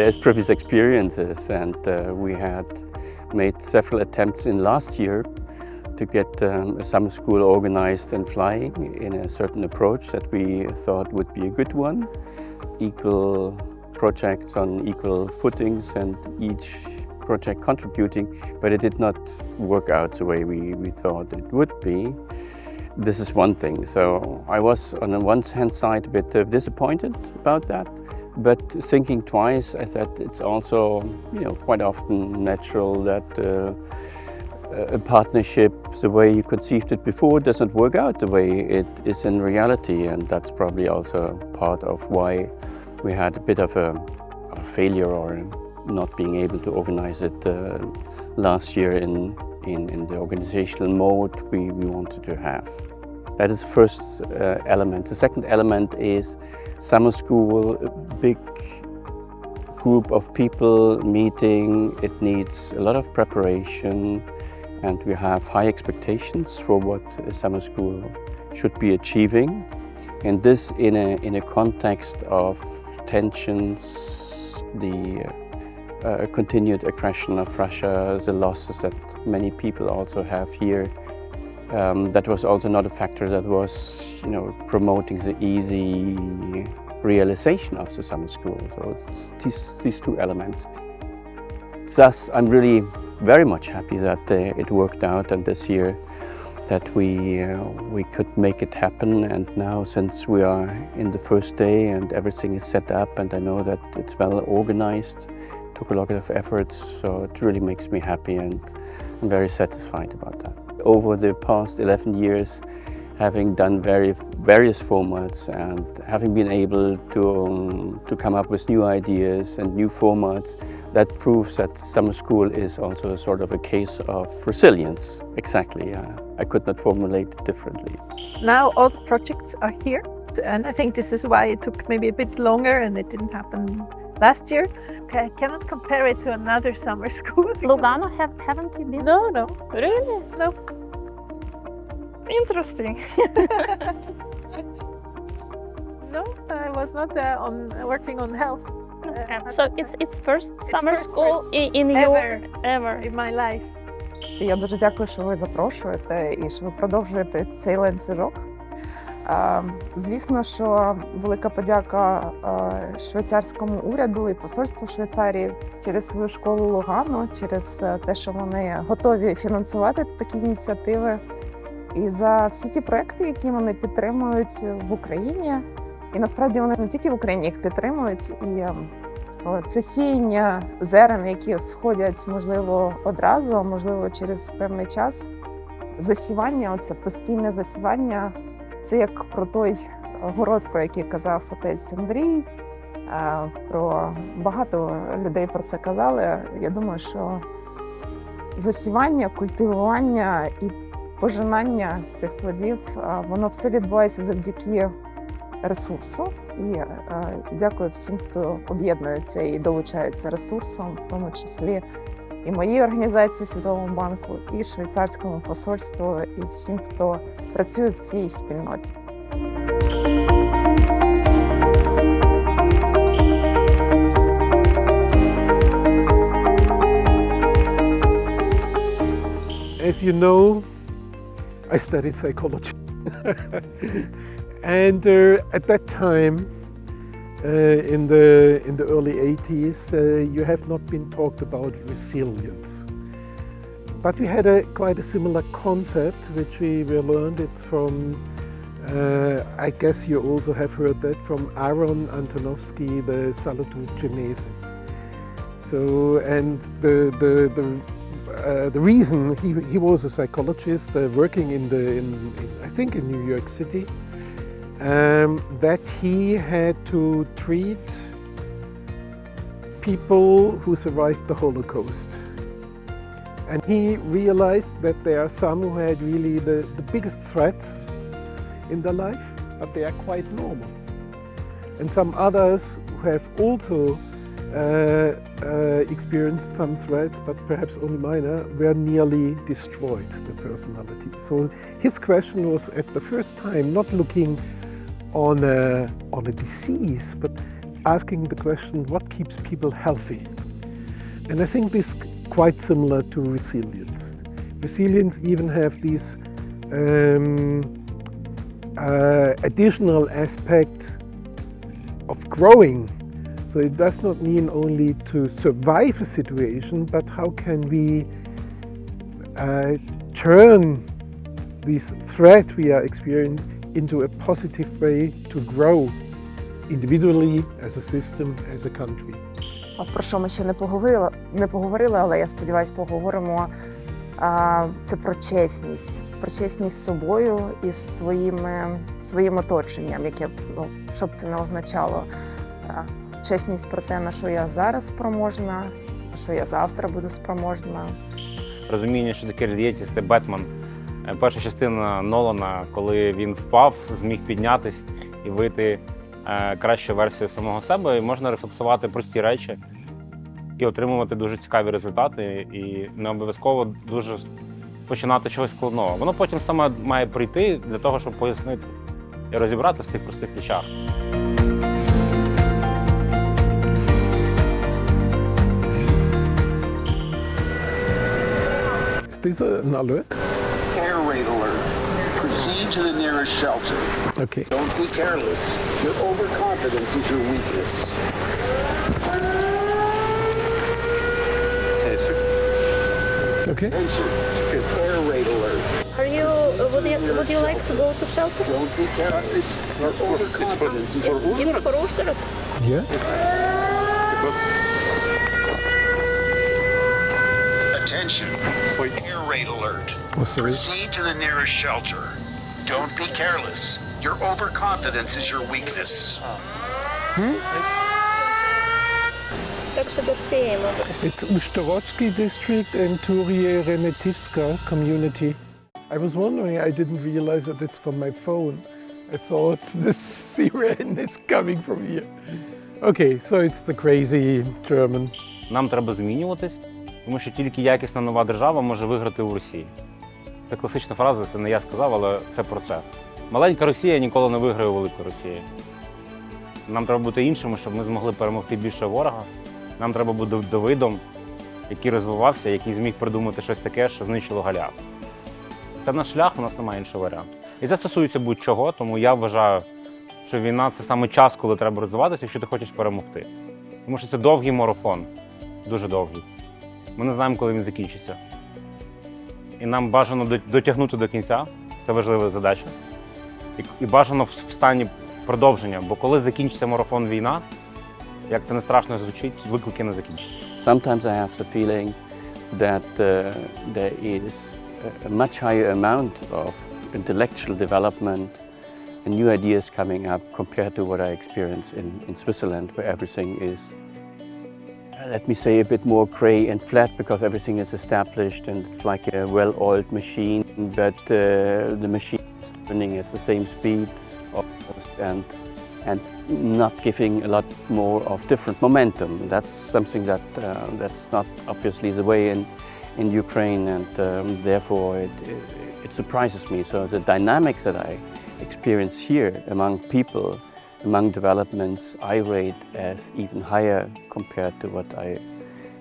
there's previous experiences, and uh, we had made several attempts in last year to get um, a summer school organized and flying in a certain approach that we thought would be a good one. Equal projects on equal footings and each project contributing, but it did not work out the way we, we thought it would be. This is one thing. So I was on the one hand side a bit uh, disappointed about that, but thinking twice, I thought it's also you know quite often natural that uh, a partnership, the way you conceived it before, doesn't work out the way it is in reality, and that's probably also part of why we had a bit of a, a failure or not being able to organize it uh, last year in, in, in, the organizational mode we, we wanted to have. That is the first uh, element. The second element is summer school, a big group of people meeting. It needs a lot of preparation and we have high expectations for what summer school should be achieving. And this in a, in a context of tensions, the uh, continued aggression of Russia, the losses that many people also have here. Um, that was also not a factor that was, you know, promoting the easy realization of the summer school. So it's these, these two elements. Thus, I'm really very much happy that uh, it worked out and this year that we, uh, we could make it happen. And now since we are in the first day and everything is set up and I know that it's well organized, took a lot of efforts, so it really makes me happy and I'm very satisfied about that. Over the past 11 years, having done very, various formats and having been able to, um, to come up with new ideas and new formats, that proves that summer school is also a sort of a case of resilience. Exactly, uh, I could not formulate it differently. Now all the projects are here, and I think this is why it took maybe a bit longer and it didn't happen last year. Okay, I cannot compare it to another summer school. Lugano have, haven't you been? No, no, Really? no. Interesting. No, I was not uh, on working on health uh, So it's it's first It's summer first, school in, in ever your ever. in my life. І Я дуже дякую, що ви запрошуєте і що ви продовжуєте цей ланцюжок. Е, Звісно, що велика подяка е, швейцарському уряду і посольству Швейцарії через свою школу Лугану, через е, те, що вони готові фінансувати такі ініціативи, і за всі ті проекти, які вони підтримують в Україні. І насправді вони не тільки в Україні їх підтримують. І Це сіяння зерен, які сходять, можливо, одразу, а можливо, через певний час. Засівання, оце постійне засівання, це як про той город, про який казав отець Андрій. е, Про багато людей про це казали. Я думаю, що засівання, культивування і пожинання цих плодів, е, воно все відбувається завдяки ресурсу. І е, дякую всім, хто об'єднується і долучається ресурсом, в тому числі і моїй організації Світовому банку, і швейцарському посольству, і всім, хто працює в цій спільноті. As you know, I studied psychology. and uh, at that time, uh, in, the, in the early 80s, uh, you have not been talked about resilience. But we had a quite a similar concept, which we, we learned it from, uh, I guess you also have heard that from Aaron Antonovsky, the Salutogenesis. So, and the, the, the uh, the reason he, he was a psychologist uh, working in the in, in, I think in New York City um, that he had to treat people who survived the Holocaust and he realized that there are some who had really the, the biggest threat in their life but they are quite normal and some others who have also uh, uh, experienced some threats, but perhaps only minor, were nearly destroyed, the personality. So his question was at the first time not looking on a, on a disease, but asking the question what keeps people healthy? And I think this is quite similar to resilience. Resilience even have these um, uh, additional aspect of growing. So it does not mean only to survive a situation, but how can we uh, turn this threat we are experiencing into a positive way to grow individually, as a system, as a country. А Про що ми ще не поговорили, не поговорили, але я сподіваюся, поговоримо. А, Це про чесність, про чесність з собою і з своїми, своїм оточенням, яке ну, що б це не означало. А, Чесність про те, на що я зараз спроможна, на що я завтра буду спроможна. розуміння, що таке це Бетмен. Е, Перша частина Нолана, коли він впав, зміг піднятись і вийти е, кращою версією самого себе, і можна рефлексувати прості речі і отримувати дуже цікаві результати, і не обов'язково дуже починати чогось складного. Воно потім саме має прийти для того, щоб пояснити і розібрати в цих простих речах. Is this Proceed to the nearest shelter. Okay. Don't be careless. Your overconfidence is your weakness. Okay. Attention. Air raid alert. Are you? Would you? Would you like to go to shelter? Don't be careless. Uh, your overconfidence is your It's, it's for Uzhhorod. Yeah. Attention. Air raid alert. Oh, sorry. Proceed to the nearest shelter. Don't be careless. Your overconfidence is your weakness. Так що до всієї, мабуть. It's Ushtorotsky district and Turie Remetivska community. I was wondering, I didn't realize that it's from my phone. I thought the siren is coming from here. Okay, so it's the crazy German. Нам треба змінюватись, тому що тільки якісна нова держава може виграти у Росії. Це класична фраза, це не я сказав, але це про це. Маленька Росія ніколи не виграє у великої Росії. Нам треба бути іншими, щоб ми змогли перемогти більше ворога. Нам треба бути Давидом, який розвивався, який зміг придумати щось таке, що знищило Галіаф. Це наш шлях, у нас немає іншого варіанту. І це стосується будь-чого, тому я вважаю, що війна це саме час, коли треба розвиватися, якщо ти хочеш перемогти. Тому що це довгий марафон, дуже довгий. Ми не знаємо, коли він закінчиться. І нам бажано до- дотягнути до кінця, це важлива задача. І, і бажано в стані продовження, бо коли закінчиться марафон війна, як це не страшно звучить, виклики не uh, and new ideas coming up compared to what I experience in, in Switzerland, where everything is, uh, let me say, a bit more grey and flat because everything is established and it's like a well oiled machine, but uh, the machine is turning at the same speed almost and and not giving a lot more of different momentum. That's something that uh, that's not obviously the way in in Ukraine, and um, therefore it, it, it surprises me. So the dynamics that I experience here among people, among developments, I rate as even higher compared to what I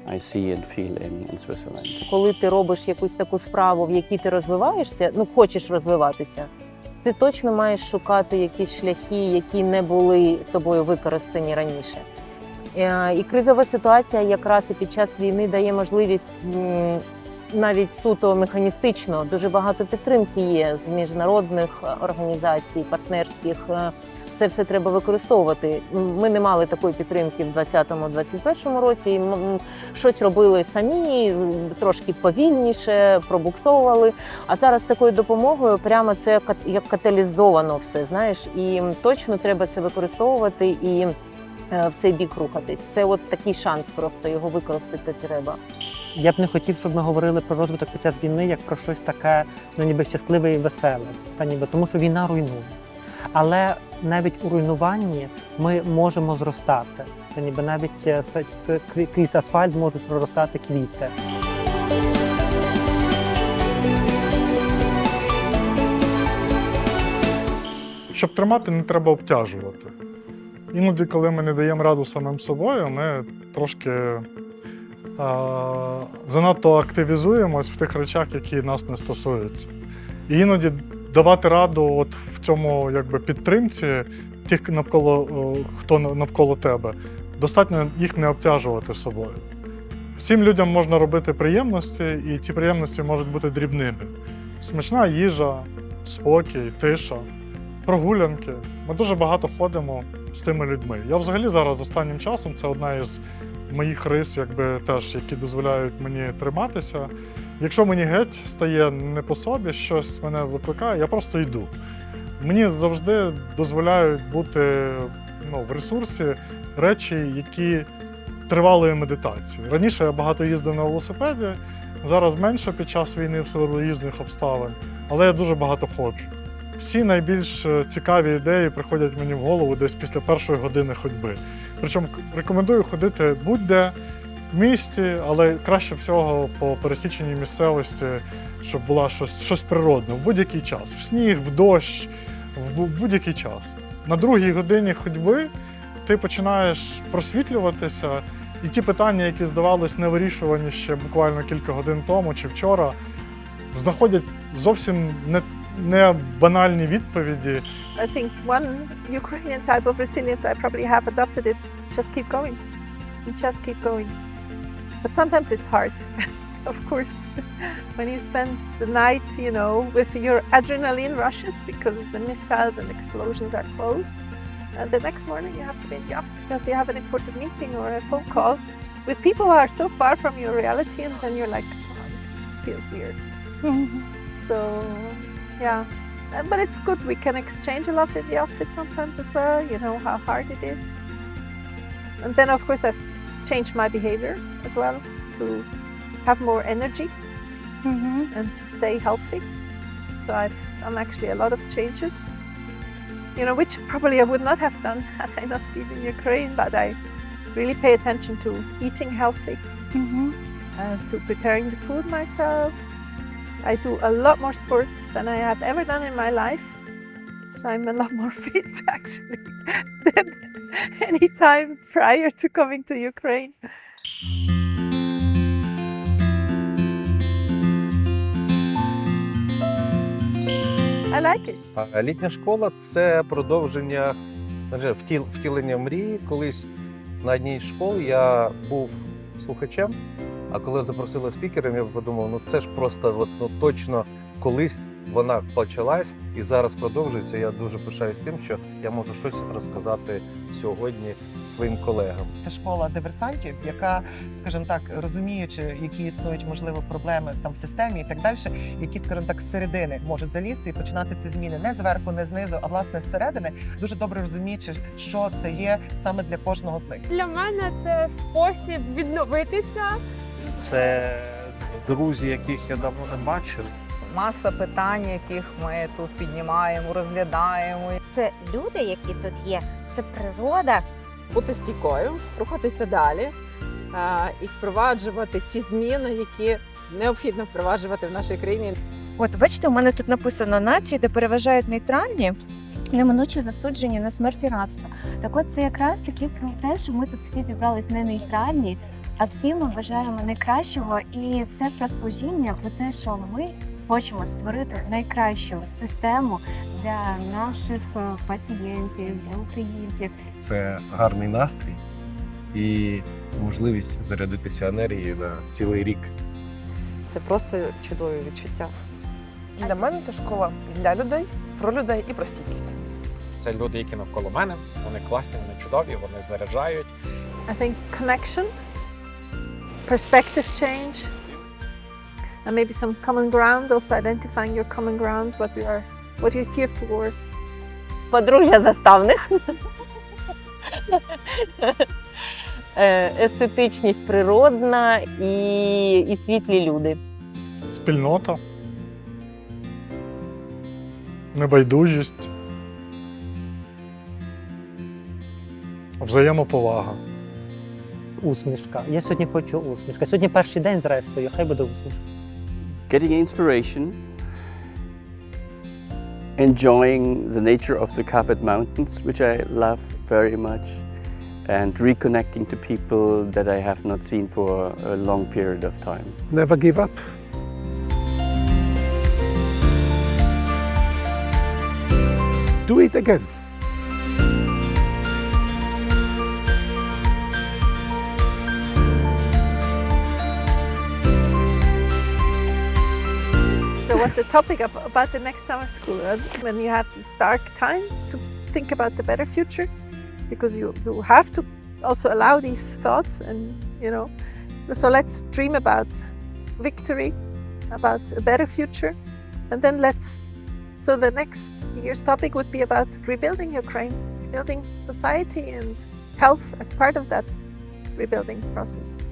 I see and feel in, in Switzerland. коли ти робиш якусь таку справу, в якій ти розвиваєшся, ну хочеш розвиватися, ти точно маєш шукати якісь шляхи, які не були тобою використані раніше. Е, І кризова ситуація якраз і під час війни дає можливість навіть суто механістично дуже багато підтримки є з міжнародних е, організацій, партнерських. Це все треба використовувати. Ми не мали такої підтримки в 2020-2021 році. і щось робили самі, трошки повільніше, пробуксовували. А зараз такою допомогою прямо це як каталізовано все, знаєш, і точно треба це використовувати і е, в цей бік рухатись. Це от такий шанс, просто його використати треба. Я б не хотів, щоб ми говорили про розвиток під час війни як про щось таке, ну ніби щасливе і веселе, та ніби тому, що війна руйнує. Але навіть у руйнуванні ми можемо зростати. Та ніби навіть е, крізь асфальт можуть проростати квіти. Щоб тримати, не треба обтяжувати. Іноді, коли ми не даємо раду самим собою, ми трошки е, занадто активізуємось в тих речах, які нас не стосуються. І іноді давати раду от в цьому якби, підтримці тих навколо, е, хто навколо тебе, достатньо їх не обтяжувати собою. Всім людям можна робити приємності, і ці приємності можуть бути дрібними. Смачна їжа, спокій, тиша, прогулянки. Ми дуже багато ходимо з тими людьми. Я взагалі зараз останнім часом це одна із моїх рис, якби теж, які дозволяють мені триматися. Якщо мені геть стає не по собі, щось мене викликає, я просто йду. Мені завжди дозволяють бути ну, в ресурсі речі, які тривалої медитації. Раніше я багато їздив на велосипеді, зараз менше під час війни в силу різних обставин, але я дуже багато ходжу. Всі найбільш е, цікаві ідеї приходять мені в голову десь після першої години ходьби. Причому рекомендую ходити будь-де в місті, але краще всього по пересіченій місцевості, щоб була щось, щось природне в будь-який час. В сніг, в дощ, в будь-який час. На другій годині ходьби ти починаєш просвітлюватися, і ті питання, які здавались невирішувані ще буквально кілька годин тому чи вчора, знаходять зовсім не, не банальні відповіді, I think one Ukrainian type of resilience I probably have adopted is just keep going. Just keep going. But sometimes it's hard, of course. when you spend the night, you know, with your adrenaline rushes because the missiles and explosions are close. And the next morning you have to be in the office because you have an important meeting or a phone call with people who are so far from your reality, and then you're like, oh, this feels weird. So, yeah. Uh, But it's good. We can exchange a lot in the office sometimes as well. You know how hard it is. And then, of course, I've changed my behavior as well to have more energy and to stay healthy. So I've done actually a lot of changes. You know, which probably I would not have done had I not been in Ukraine. But I really pay attention to eating healthy, uh, to preparing the food myself. I do a lot more sports than I have ever done in my life. So I'm a lot more fit actually than any time prior to coming to Ukraine. I like it. Літня школа це продовження адже втіл, втілення мрії. Колись на одній школ я був слухачем, а коли запросили спікером, я подумав, ну це ж просто от, ну, точно колись вона почалась і зараз продовжується. Я дуже пишаюсь тим, що я можу щось розказати сьогодні своїм колегам. Це школа диверсантів, яка, скажімо так, розуміючи, які існують можливо проблеми там в системі і так далі, які, скажімо так, з середини можуть залізти і починати ці зміни не зверху, не знизу, а власне зсередини, дуже добре розуміючи, що це є саме для кожного з них. Для мене це спосіб відновитися. Це друзі, яких я давно не бачив. Маса питань, яких ми тут піднімаємо, розглядаємо. Це люди, які тут є. Це природа. Бути стійкою, рухатися далі і впроваджувати ті зміни, які необхідно впроваджувати в нашій країні. От бачите, у мене тут написано нації, де переважають нейтральні. Неминуче засуджені на смерть і рабство. Так от це якраз таки про те, що ми тут всі зібрались не нейтральні, а всі ми бажаємо найкращого. І це про служіння, про те, що ми хочемо створити найкращу систему для наших е, пацієнтів, для українців. Це гарний настрій і можливість зарядитися енергією на цілий рік. Це просто чудові відчуття. Для мене це школа для людей, про людей і про стійкість. Це люди, які навколо мене. Вони класні, вони чудові, вони заряджають. I think connection, perspective change, and maybe some common ground. Also identifying your common grounds, what you are, what you're here toward. Подружжя заставних. Е, Естетичність природна і, і світлі люди. спільнота, небайдужість, взаємоповага. Усмішка. Я сьогодні хочу усмішка. Сьогодні перший день, зрештою, хай буде усмішка. Getting inspiration, enjoying the nature of the Carpet Mountains, which I love very much and reconnecting to people that I have not seen for a long period of time. Never give up. Do it again. What the topic ab- about the next summer school? When you have these dark times, to think about the better future, because you you have to also allow these thoughts, and you know. So let's dream about victory, about a better future, and then let's. So the next year's topic would be about rebuilding Ukraine, rebuilding society and health as part of that rebuilding process.